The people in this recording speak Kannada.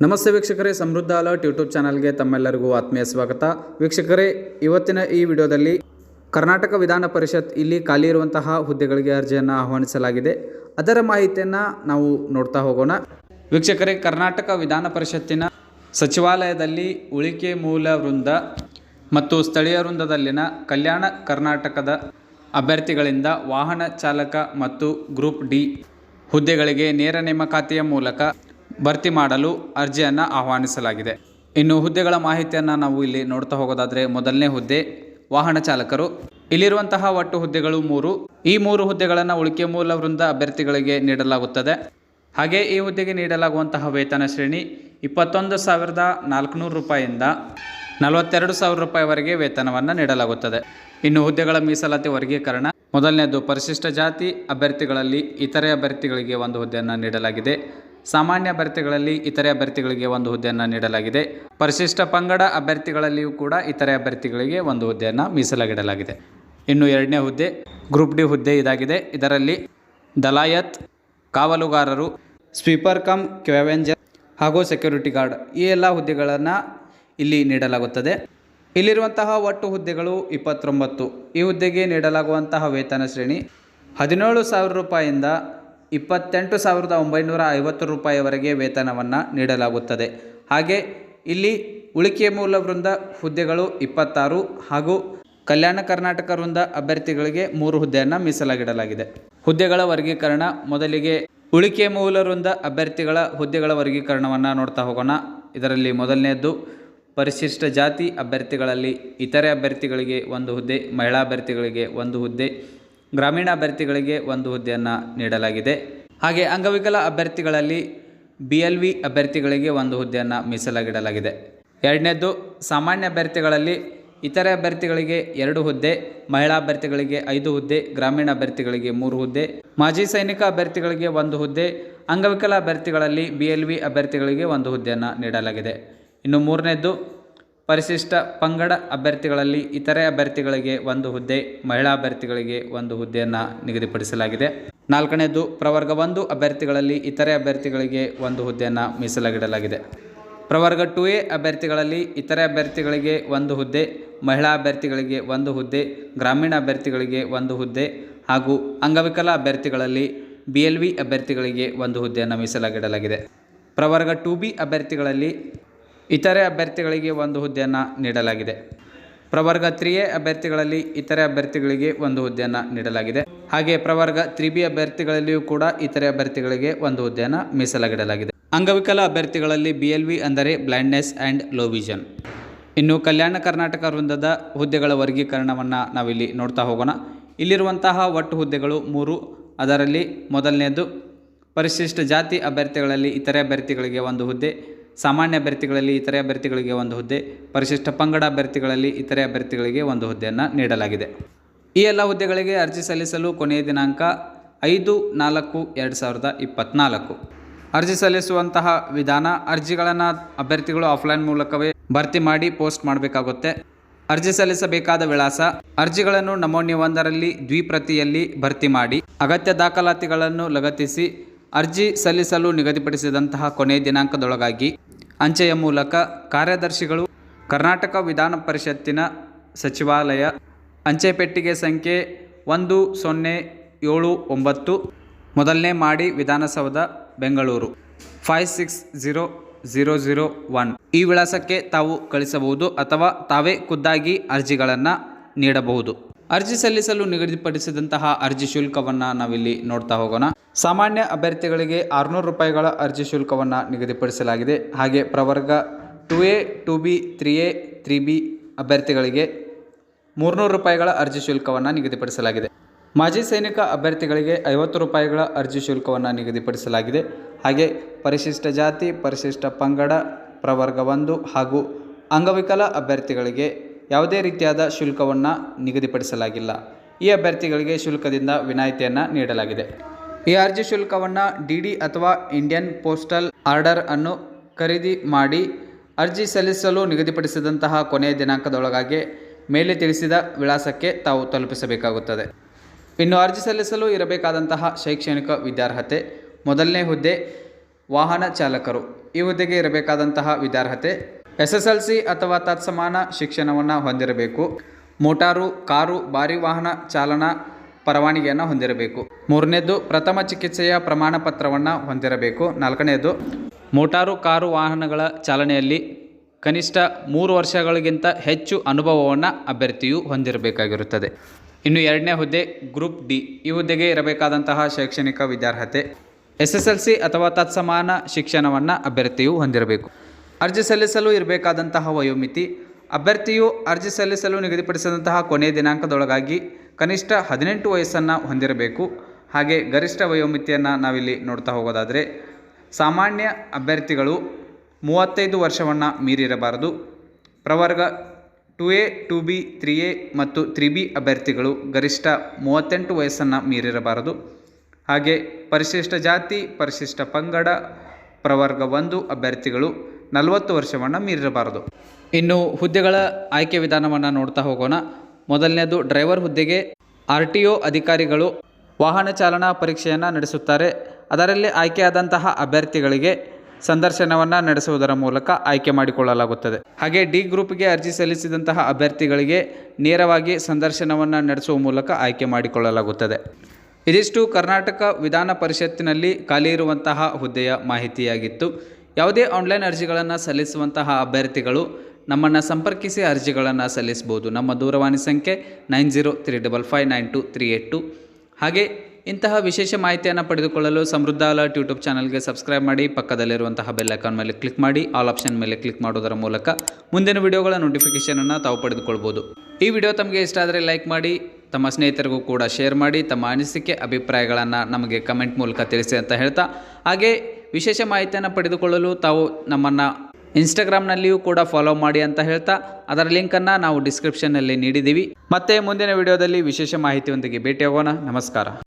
ನಮಸ್ತೆ ವೀಕ್ಷಕರೇ, ಸಮೃದ್ಧ ಅಲರ್ಟ್ ಯೂಟ್ಯೂಬ್ ಚಾನಲ್ಗೆ ತಮ್ಮೆಲ್ಲರಿಗೂ ಆತ್ಮೀಯ ಸ್ವಾಗತ. ವೀಕ್ಷಕರೇ, ಇವತ್ತಿನ ಈ ವಿಡಿಯೋದಲ್ಲಿ ಕರ್ನಾಟಕ ವಿಧಾನ ಪರಿಷತ್ ಇಲ್ಲಿ ಖಾಲಿ ಇರುವಂತಹ ಹುದ್ದೆಗಳಿಗೆ ಅರ್ಜಿಯನ್ನು ಆಹ್ವಾನಿಸಲಾಗಿದೆ. ಅದರ ಮಾಹಿತಿಯನ್ನು ನಾವು ನೋಡ್ತಾ ಹೋಗೋಣ. ವೀಕ್ಷಕರೇ, ಕರ್ನಾಟಕ ವಿಧಾನ ಪರಿಷತ್ತಿನ ಸಚಿವಾಲಯದಲ್ಲಿ ಉಳಿಕೆ ಮೂಲ ವೃಂದ ಮತ್ತು ಸ್ಥಳೀಯ ವೃಂದದಲ್ಲಿನ ಕಲ್ಯಾಣ ಕರ್ನಾಟಕದ ಅಭ್ಯರ್ಥಿಗಳಿಂದ ವಾಹನ ಚಾಲಕ ಮತ್ತು ಗ್ರೂಪ್ ಡಿ ಹುದ್ದೆಗಳಿಗೆ ನೇರ ನೇಮಕಾತಿಯ ಮೂಲಕ ಭರ್ತಿ ಮಾಡಲು ಅರ್ಜಿಯನ್ನು ಆಹ್ವಾನಿಸಲಾಗಿದೆ. ಇನ್ನು ಹುದ್ದೆಗಳ ಮಾಹಿತಿಯನ್ನು ನಾವು ಇಲ್ಲಿ ನೋಡ್ತಾ ಹೋಗೋದಾದರೆ ಮೊದಲನೇ ಹುದ್ದೆ, ವಾಹನ ಚಾಲಕರು. ಇಲ್ಲಿರುವಂತಹ ಒಟ್ಟು ಹುದ್ದೆಗಳು ಮೂರು. ಈ ಮೂರು ಹುದ್ದೆಗಳನ್ನು ಉಳಿಕೆ ಮೂಲ ವೃಂದ ಅಭ್ಯರ್ಥಿಗಳಿಗೆ ನೀಡಲಾಗುತ್ತದೆ. ಹಾಗೆ ಈ ಹುದ್ದೆಗೆ ನೀಡಲಾಗುವಂತಹ ವೇತನ ಶ್ರೇಣಿ ಇಪ್ಪತ್ತೊಂದು ಸಾವಿರದ ನಾಲ್ಕುನೂರು ರೂಪಾಯಿಯಿಂದ ನಲವತ್ತೆರಡು ಸಾವಿರ ರೂಪಾಯಿವರೆಗೆ ವೇತನವನ್ನು ನೀಡಲಾಗುತ್ತದೆ. ಇನ್ನು ಹುದ್ದೆಗಳ ಮೀಸಲಾತಿ ವರ್ಗೀಕರಣ. ಮೊದಲನೇದು ಪರಿಶಿಷ್ಟ ಜಾತಿ ಅಭ್ಯರ್ಥಿಗಳಲ್ಲಿ ಇತರೆ ಅಭ್ಯರ್ಥಿಗಳಿಗೆ ಒಂದು ಹುದ್ದೆಯನ್ನು ನೀಡಲಾಗಿದೆ. ಸಾಮಾನ್ಯ ಅಭ್ಯರ್ಥಿಗಳಲ್ಲಿ ಇತರೆ ಅಭ್ಯರ್ಥಿಗಳಿಗೆ ಒಂದು ಹುದ್ದೆಯನ್ನು ನೀಡಲಾಗಿದೆ. ಪರಿಶಿಷ್ಟ ಪಂಗಡ ಅಭ್ಯರ್ಥಿಗಳಲ್ಲಿಯೂ ಕೂಡ ಇತರೆ ಅಭ್ಯರ್ಥಿಗಳಿಗೆ ಒಂದು ಹುದ್ದೆಯನ್ನು ಮೀಸಲಾಗಿಡಲಾಗಿದೆ. ಇನ್ನು ಎರಡನೇ ಹುದ್ದೆ, ಗ್ರೂಪ್ ಡಿ ಹುದ್ದೆ ಇದಾಗಿದೆ. ಇದರಲ್ಲಿ ದಲಾಯತ್, ಕಾವಲುಗಾರರು, ಸ್ವೀಪರ್ ಕಮ್, ಕ್ಯಾವೆಂಜರ್ ಹಾಗೂ ಸೆಕ್ಯೂರಿಟಿ ಗಾರ್ಡ್ ಈ ಎಲ್ಲ ಹುದ್ದೆಗಳನ್ನು ಇಲ್ಲಿ ನೀಡಲಾಗುತ್ತದೆ. ಇಲ್ಲಿರುವಂತಹ ಒಟ್ಟು ಹುದ್ದೆಗಳು ಇಪ್ಪತ್ತೊಂಬತ್ತು. ಈ ಹುದ್ದೆಗೆ ನೀಡಲಾಗುವಂತಹ ವೇತನ ಶ್ರೇಣಿ ಹದಿನೇಳು ಸಾವಿರ ರೂಪಾಯಿಯಿಂದ ಇಪ್ಪತ್ತೆಂಟು ಸಾವಿರದ ಒಂಬೈನೂರ ಐವತ್ತು ರೂಪಾಯಿವರೆಗೆ ವೇತನವನ್ನು ನೀಡಲಾಗುತ್ತದೆ. ಹಾಗೆ ಇಲ್ಲಿ ಉಳಿಕೆ ಮೂಲ ವೃಂದ ಹುದ್ದೆಗಳು ಇಪ್ಪತ್ತಾರು ಹಾಗೂ ಕಲ್ಯಾಣ ಕರ್ನಾಟಕ ವೃಂದ ಅಭ್ಯರ್ಥಿಗಳಿಗೆ ಮೂರು ಹುದ್ದೆಯನ್ನು ಮೀಸಲಾಗಿಡಲಾಗಿದೆ. ಹುದ್ದೆಗಳ ವರ್ಗೀಕರಣ ಮೊದಲಿಗೆ ಉಳಿಕೆ ಮೂಲ ವೃಂದ ಅಭ್ಯರ್ಥಿಗಳ ಹುದ್ದೆಗಳ ವರ್ಗೀಕರಣವನ್ನು ನೋಡ್ತಾ ಹೋಗೋಣ. ಇದರಲ್ಲಿ ಮೊದಲನೆಯದ್ದು, ಪರಿಶಿಷ್ಟ ಜಾತಿ ಅಭ್ಯರ್ಥಿಗಳಲ್ಲಿ ಇತರೆ ಅಭ್ಯರ್ಥಿಗಳಿಗೆ ಒಂದು ಹುದ್ದೆ, ಮಹಿಳಾ ಅಭ್ಯರ್ಥಿಗಳಿಗೆ ಒಂದು ಹುದ್ದೆ ಗ್ರಾಮೀಣ ಅಭ್ಯರ್ಥಿಗಳಿಗೆ ಒಂದು ಹುದ್ದೆಯನ್ನು ನೀಡಲಾಗಿದೆ. ಹಾಗೆ ಅಂಗವಿಕಲ ಅಭ್ಯರ್ಥಿಗಳಲ್ಲಿ ಬಿ ಎಲ್ ವಿ ಅಭ್ಯರ್ಥಿಗಳಿಗೆ ಒಂದು ಹುದ್ದೆಯನ್ನು ಮೀಸಲಾಗಿಡಲಾಗಿದೆ. ಎರಡನೇದು ಸಾಮಾನ್ಯ ಅಭ್ಯರ್ಥಿಗಳಲ್ಲಿ ಇತರೆ ಅಭ್ಯರ್ಥಿಗಳಿಗೆ ಎರಡು ಹುದ್ದೆ, ಮಹಿಳಾ ಅಭ್ಯರ್ಥಿಗಳಿಗೆ ಐದು ಹುದ್ದೆ, ಗ್ರಾಮೀಣ ಅಭ್ಯರ್ಥಿಗಳಿಗೆ ಮೂರು ಹುದ್ದೆ, ಮಾಜಿ ಸೈನಿಕ ಅಭ್ಯರ್ಥಿಗಳಿಗೆ ಒಂದು ಹುದ್ದೆ, ಅಂಗವಿಕಲ ಅಭ್ಯರ್ಥಿಗಳಲ್ಲಿ ಬಿ ಎಲ್ ವಿ ಅಭ್ಯರ್ಥಿಗಳಿಗೆ ಒಂದು ಹುದ್ದೆಯನ್ನು ನೀಡಲಾಗಿದೆ. ಇನ್ನು ಮೂರನೇದ್ದು ಪರಿಶಿಷ್ಟ ಪಂಗಡ ಅಭ್ಯರ್ಥಿಗಳಲ್ಲಿ ಇತರೆ ಅಭ್ಯರ್ಥಿಗಳಿಗೆ ಒಂದು ಹುದ್ದೆ, ಮಹಿಳಾ ಅಭ್ಯರ್ಥಿಗಳಿಗೆ ಒಂದು ಹುದ್ದೆಯನ್ನು ನಿಗದಿಪಡಿಸಲಾಗಿದೆ. ನಾಲ್ಕನೇದು ಪ್ರವರ್ಗ ಒಂದು ಅಭ್ಯರ್ಥಿಗಳಲ್ಲಿ ಇತರೆ ಅಭ್ಯರ್ಥಿಗಳಿಗೆ ಒಂದು ಹುದ್ದೆಯನ್ನು ಮೀಸಲಾಗಿಡಲಾಗಿದೆ. ಪ್ರವರ್ಗ ಟು ಎ ಅಭ್ಯರ್ಥಿಗಳಲ್ಲಿ ಇತರೆ ಅಭ್ಯರ್ಥಿಗಳಿಗೆ ಒಂದು ಹುದ್ದೆ, ಮಹಿಳಾ ಅಭ್ಯರ್ಥಿಗಳಿಗೆ ಒಂದು ಹುದ್ದೆ, ಗ್ರಾಮೀಣ ಅಭ್ಯರ್ಥಿಗಳಿಗೆ ಒಂದು ಹುದ್ದೆ ಹಾಗೂ ಅಂಗವಿಕಲ ಅಭ್ಯರ್ಥಿಗಳಲ್ಲಿ ಬಿ ಅಭ್ಯರ್ಥಿಗಳಿಗೆ ಒಂದು ಹುದ್ದೆಯನ್ನು ಮೀಸಲಾಗಿಡಲಾಗಿದೆ. ಪ್ರವರ್ಗ ಟು ಬಿ ಅಭ್ಯರ್ಥಿಗಳಲ್ಲಿ ಇತರೆ ಅಭ್ಯರ್ಥಿಗಳಿಗೆ ಒಂದು ಹುದ್ದೆಯನ್ನು ನೀಡಲಾಗಿದೆ. ಪ್ರವರ್ಗ ತ್ರೀ ಎ ಅಭ್ಯರ್ಥಿಗಳಲ್ಲಿ ಇತರೆ ಅಭ್ಯರ್ಥಿಗಳಿಗೆ ಒಂದು ಹುದ್ದೆಯನ್ನು ನೀಡಲಾಗಿದೆ. ಹಾಗೆ ಪ್ರವರ್ಗ ತ್ರೀ ಬಿ ಅಭ್ಯರ್ಥಿಗಳಲ್ಲಿಯೂ ಕೂಡ ಇತರೆ ಅಭ್ಯರ್ಥಿಗಳಿಗೆ ಒಂದು ಹುದ್ದೆಯನ್ನು ಮೀಸಲಾಗಿಡಲಾಗಿದೆ. ಅಂಗವಿಕಲ ಅಭ್ಯರ್ಥಿಗಳಲ್ಲಿ ಬಿ ಎಲ್ ವಿ ಅಂದರೆ ಬ್ಲೈಂಡ್ನೆಸ್ ಆ್ಯಂಡ್ ಲೋ ವಿಷನ್ ಇನ್ನು ಕಲ್ಯಾಣ ಕರ್ನಾಟಕ ವೃಂದದ ಹುದ್ದೆಗಳ ವರ್ಗೀಕರಣವನ್ನು ನಾವಿಲ್ಲಿ ನೋಡ್ತಾ ಹೋಗೋಣ. ಇಲ್ಲಿರುವಂತಹ ಒಟ್ಟು ಹುದ್ದೆಗಳು ಮೂರು. ಅದರಲ್ಲಿ ಮೊದಲನೆಯದು, ಪರಿಶಿಷ್ಟ ಜಾತಿ ಅಭ್ಯರ್ಥಿಗಳಲ್ಲಿ ಇತರೆ ಅಭ್ಯರ್ಥಿಗಳಿಗೆ ಒಂದು ಹುದ್ದೆ. ಸಾಮಾನ್ಯ ಅಭ್ಯರ್ಥಿಗಳಲ್ಲಿ ಇತರೆ ಅಭ್ಯರ್ಥಿಗಳಿಗೆ ಒಂದು ಹುದ್ದೆ, ಪರಿಶಿಷ್ಟ ಪಂಗಡ ಅಭ್ಯರ್ಥಿಗಳಲ್ಲಿ ಇತರೆ ಅಭ್ಯರ್ಥಿಗಳಿಗೆ ಒಂದು ಹುದ್ದೆಯನ್ನು ನೀಡಲಾಗಿದೆ. ಈ ಎಲ್ಲ ಹುದ್ದೆಗಳಿಗೆ ಅರ್ಜಿ ಸಲ್ಲಿಸಲು ಕೊನೆಯ ದಿನಾಂಕ ಐದು ನಾಲ್ಕು ಎರಡು ಸಾವಿರದ ಇಪ್ಪತ್ತ್ನಾಲ್ಕು ಅರ್ಜಿ ಸಲ್ಲಿಸುವಂತಹ ವಿಧಾನ, ಅರ್ಜಿಗಳನ್ನು ಅಭ್ಯರ್ಥಿಗಳು ಆಫ್ಲೈನ್ ಮೂಲಕವೇ ಭರ್ತಿ ಮಾಡಿ ಪೋಸ್ಟ್ ಮಾಡಬೇಕಾಗುತ್ತೆ. ಅರ್ಜಿ ಸಲ್ಲಿಸಬೇಕಾದ ವಿಳಾಸ, ಅರ್ಜಿಗಳನ್ನು ನಮೂನೆ ಒಂದರಲ್ಲಿ ದ್ವಿಪ್ರತಿಯಲ್ಲಿ ಭರ್ತಿ ಮಾಡಿ ಅಗತ್ಯ ದಾಖಲಾತಿಗಳನ್ನು ಲಗತ್ತಿಸಿ ಅರ್ಜಿ ಸಲ್ಲಿಸಲು ನಿಗದಿಪಡಿಸಿದಂತಹ ಕೊನೆಯ ದಿನಾಂಕದೊಳಗಾಗಿ ಅಂಚೆಯ ಮೂಲಕ ಕಾರ್ಯದರ್ಶಿಗಳು ಕರ್ನಾಟಕ ವಿಧಾನ ಪರಿಷತ್ತಿನ ಸಚಿವಾಲಯ ಅಂಚೆ ಪೆಟ್ಟಿಗೆ ಸಂಖ್ಯೆ ಒಂದು ಸೊನ್ನೆ ಏಳು ಒಂಬತ್ತು, ಮೊದಲನೇ ಮಾಡಿ Vidhana Soudha, Bengaluru. Five six zero zero zero one. ಈ ವಿಳಾಸಕ್ಕೆ ತಾವು ಕಳಿಸಬಹುದು ಅಥವಾ ತಾವೇ ಖುದ್ದಾಗಿ ಅರ್ಜಿಗಳನ್ನು ನೀಡಬಹುದು. ಅರ್ಜಿ ಸಲ್ಲಿಸಲು ನಿಗದಿಪಡಿಸಿದಂತಹ ಅರ್ಜಿ ಶುಲ್ಕವನ್ನು ನಾವಿಲ್ಲಿ ನೋಡ್ತಾ ಹೋಗೋಣ. ಸಾಮಾನ್ಯ ಅಭ್ಯರ್ಥಿಗಳಿಗೆ ಆರುನೂರು ರೂಪಾಯಿಗಳ ಅರ್ಜಿ ಶುಲ್ಕವನ್ನು ನಿಗದಿಪಡಿಸಲಾಗಿದೆ. ಹಾಗೆ ಪ್ರವರ್ಗ two A, two B, three A, three B ಅಭ್ಯರ್ಥಿಗಳಿಗೆ ಮೂರುನೂರು ರೂಪಾಯಿಗಳ ಅರ್ಜಿ ಶುಲ್ಕವನ್ನು ನಿಗದಿಪಡಿಸಲಾಗಿದೆ. ಮಾಜಿ ಸೈನಿಕ ಅಭ್ಯರ್ಥಿಗಳಿಗೆ ಐವತ್ತು ರೂಪಾಯಿಗಳ ಅರ್ಜಿ ಶುಲ್ಕವನ್ನು ನಿಗದಿಪಡಿಸಲಾಗಿದೆ. ಹಾಗೆ ಪರಿಶಿಷ್ಟ ಜಾತಿ, ಪರಿಶಿಷ್ಟ ಪಂಗಡ, ಪ್ರವರ್ಗ ಒಂದು ಹಾಗೂ ಅಂಗವಿಕಲ ಅಭ್ಯರ್ಥಿಗಳಿಗೆ ಯಾವುದೇ ರೀತಿಯಾದ ಶುಲ್ಕವನ್ನು ನಿಗದಿಪಡಿಸಲಾಗಿಲ್ಲ. ಈ ಅಭ್ಯರ್ಥಿಗಳಿಗೆ ಶುಲ್ಕದಿಂದ ವಿನಾಯಿತಿಯನ್ನು ನೀಡಲಾಗಿದೆ. ಈ ಅರ್ಜಿ ಶುಲ್ಕವನ್ನು ಡಿ ಅಥವಾ ಇಂಡಿಯನ್ ಪೋಸ್ಟಲ್ ಆರ್ಡರ್ ಅನ್ನು ಖರೀದಿ ಮಾಡಿ ಅರ್ಜಿ ಸಲ್ಲಿಸಲು ನಿಗದಿಪಡಿಸಿದಂತಹ ಕೊನೆಯ ದಿನಾಂಕದೊಳಗಾಗಿ ಮೇಲೆ ತಿಳಿಸಿದ ವಿಳಾಸಕ್ಕೆ ತಾವು ತಲುಪಿಸಬೇಕಾಗುತ್ತದೆ. ಇನ್ನು ಅರ್ಜಿ ಸಲ್ಲಿಸಲು ಇರಬೇಕಾದಂತಹ ಶೈಕ್ಷಣಿಕ ವಿದ್ಯಾರ್ಹತೆ, ಮೊದಲನೇ ಹುದ್ದೆ, ವಾಹನ ಚಾಲಕರು, ಈ ಹುದ್ದೆಗೆ ಇರಬೇಕಾದಂತಹ ವಿದ್ಯಾರ್ಹತೆ ಎಸ್ ಎಸ್ ಎಲ್ ಸಿ ಅಥವಾ ತತ್ಸಮಾನ ಶಿಕ್ಷಣವನ್ನು ಹೊಂದಿರಬೇಕು. ಮೋಟಾರು, ಕಾರು, ಭಾರಿ ವಾಹನ ಚಾಲನಾ ಪರವಾನಗಿಯನ್ನು ಹೊಂದಿರಬೇಕು. ಮೂರನೇದು, ಪ್ರಥಮ ಚಿಕಿತ್ಸೆಯ ಪ್ರಮಾಣ ಪತ್ರವನ್ನು ಹೊಂದಿರಬೇಕು. ನಾಲ್ಕನೇದು, ಮೋಟಾರು, ಕಾರು, ವಾಹನಗಳ ಚಾಲನೆಯಲ್ಲಿ ಕನಿಷ್ಠ ಮೂರು ವರ್ಷಗಳಿಗಿಂತ ಹೆಚ್ಚು ಅನುಭವವನ್ನು ಅಭ್ಯರ್ಥಿಯು ಹೊಂದಿರಬೇಕಾಗಿರುತ್ತದೆ. ಇನ್ನು ಎರಡನೇ ಹುದ್ದೆ, ಗ್ರೂಪ್ ಡಿ. ಈ ಹುದ್ದೆಗೆ ಇರಬೇಕಾದಂತಹ ಶೈಕ್ಷಣಿಕ ವಿದ್ಯಾರ್ಹತೆ ಎಸ್ ಎಸ್ ಎಲ್ ಸಿ ಅಥವಾ ತತ್ಸಮಾನ ಶಿಕ್ಷಣವನ್ನು ಅಭ್ಯರ್ಥಿಯು ಹೊಂದಿರಬೇಕು. ಅರ್ಜಿ ಸಲ್ಲಿಸಲು ಇರಬೇಕಾದಂತಹ ವಯೋಮಿತಿ, ಅಭ್ಯರ್ಥಿಯು ಅರ್ಜಿ ಸಲ್ಲಿಸಲು ನಿಗದಿಪಡಿಸಿದಂತಹ ಕೊನೆಯ ದಿನಾಂಕದೊಳಗಾಗಿ ಕನಿಷ್ಠ ಹದಿನೆಂಟು ವಯಸ್ಸನ್ನು ಹೊಂದಿರಬೇಕು. ಹಾಗೆ ಗರಿಷ್ಠ ವಯೋಮಿತಿಯನ್ನು ನಾವಿಲ್ಲಿ ನೋಡ್ತಾ ಹೋಗೋದಾದರೆ, ಸಾಮಾನ್ಯ ಅಭ್ಯರ್ಥಿಗಳು ಮೂವತ್ತೈದು ವರ್ಷವನ್ನು ಮೀರಿರಬಾರದು. ಪ್ರವರ್ಗ two A, two B, three A ಮತ್ತು ತ್ರೀ ಬಿ ಅಭ್ಯರ್ಥಿಗಳು ಗರಿಷ್ಠ ಮೂವತ್ತೆಂಟು ವಯಸ್ಸನ್ನು ಮೀರಿರಬಾರದು. ಹಾಗೆ ಪರಿಶಿಷ್ಟ ಜಾತಿ, ಪರಿಶಿಷ್ಟ ಪಂಗಡ, ಪ್ರವರ್ಗ ಒಂದು ಅಭ್ಯರ್ಥಿಗಳು ನಲವತ್ತು ವರ್ಷವನ್ನು ಮೀರಿರಬಾರದು. ಇನ್ನು ಹುದ್ದೆಗಳ ಆಯ್ಕೆ ವಿಧಾನವನ್ನು ನೋಡ್ತಾ ಹೋಗೋಣ. ಮೊದಲನೇದು ಡ್ರೈವರ್ ಹುದ್ದೆಗೆ ಆರ್ ಟಿ ಒ ಅಧಿಕಾರಿಗಳು ವಾಹನ ಚಾಲನಾ ಪರೀಕ್ಷೆಯನ್ನು ನಡೆಸುತ್ತಾರೆ. ಅದರಲ್ಲಿ ಆಯ್ಕೆಯಾದಂತಹ ಅಭ್ಯರ್ಥಿಗಳಿಗೆ ಸಂದರ್ಶನವನ್ನು ನಡೆಸುವುದರ ಮೂಲಕ ಆಯ್ಕೆ ಮಾಡಿಕೊಳ್ಳಲಾಗುತ್ತದೆ. ಹಾಗೆ ಡಿ ಗ್ರೂಪ್ಗೆ ಅರ್ಜಿ ಸಲ್ಲಿಸಿದಂತಹ ಅಭ್ಯರ್ಥಿಗಳಿಗೆ ನೇರವಾಗಿ ಸಂದರ್ಶನವನ್ನು ನಡೆಸುವ ಮೂಲಕ ಆಯ್ಕೆ ಮಾಡಿಕೊಳ್ಳಲಾಗುತ್ತದೆ. ಇದಿಷ್ಟು ಕರ್ನಾಟಕ ವಿಧಾನ ಪರಿಷತ್ತಿನಲ್ಲಿ ಖಾಲಿ ಇರುವಂತಹ ಹುದ್ದೆಯ ಮಾಹಿತಿಯಾಗಿತ್ತು. ಯಾವುದೇ ಆನ್ಲೈನ್ ಅರ್ಜಿಗಳನ್ನು ಸಲ್ಲಿಸುವಂತಹ ಅಭ್ಯರ್ಥಿಗಳು ನಮ್ಮನ್ನು ಸಂಪರ್ಕಿಸಿ ಅರ್ಜಿಗಳನ್ನು ಸಲ್ಲಿಸಬಹುದು. ನಮ್ಮ ದೂರವಾಣಿ ಸಂಖ್ಯೆ nine zero three double five nine two three eight two ಹಾಗೆ ಇಂತಹ ವಿಶೇಷ ಮಾಹಿತಿಯನ್ನು ಪಡೆದುಕೊಳ್ಳಲು ಸಮೃದ್ಧ ಅಲರ್ಟ್ ಯೂಟ್ಯೂಬ್ ಚಾನಲ್ಗೆ ಸಬ್ಸ್ಕ್ರೈಬ್ ಮಾಡಿ, ಪಕ್ಕದಲ್ಲಿರುವಂತಹ ಬೆಲ್ ಐಕಾನ್ ಮೇಲೆ ಕ್ಲಿಕ್ ಮಾಡಿ ಆಲ್ ಆಪ್ಷನ್ ಮೇಲೆ ಕ್ಲಿಕ್ ಮಾಡೋದರ ಮೂಲಕ ಮುಂದಿನ ವಿಡಿಯೋಗಳ ನೋಟಿಫಿಕೇಷನನ್ನು ತಾವು ಪಡೆದುಕೊಳ್ಬೋದು ಈ ವಿಡಿಯೋ ತಮಗೆ ಇಷ್ಟ ಆದರೆ ಲೈಕ್ ಮಾಡಿ, ತಮ್ಮ ಸ್ನೇಹಿತರಿಗೂ ಕೂಡ ಶೇರ್ ಮಾಡಿ, ತಮ್ಮ ಅನಿಸಿಕೆ, ಅಭಿಪ್ರಾಯಗಳನ್ನು ನಮಗೆ ಕಮೆಂಟ್ ಮೂಲಕ ತಿಳಿಸಿ ಅಂತ ಹೇಳ್ತಾ, ಹಾಗೆ ವಿಶೇಷ ಮಾಹಿತಿಯನ್ನು ಪಡೆದುಕೊಳ್ಳಲು ತಾವು ನಮ್ಮನ್ನು ಇನ್ಸ್ಟಾಗ್ರಾಮ್ನಲ್ಲಿಯೂ ಕೂಡ ಫಾಲೋ ಮಾಡಿ ಅಂತ ಹೇಳ್ತಾ, ಅದರ ಲಿಂಕನ್ನು ನಾವು ಡಿಸ್ಕ್ರಿಪ್ಷನ್ನಲ್ಲಿ ನೀಡಿದ್ದೀವಿ. ಮತ್ತೆ ಮುಂದಿನ ವಿಡಿಯೋದಲ್ಲಿ ವಿಶೇಷ ಮಾಹಿತಿಯೊಂದಿಗೆ ಭೇಟಿಯಾಗೋಣ. ನಮಸ್ಕಾರ.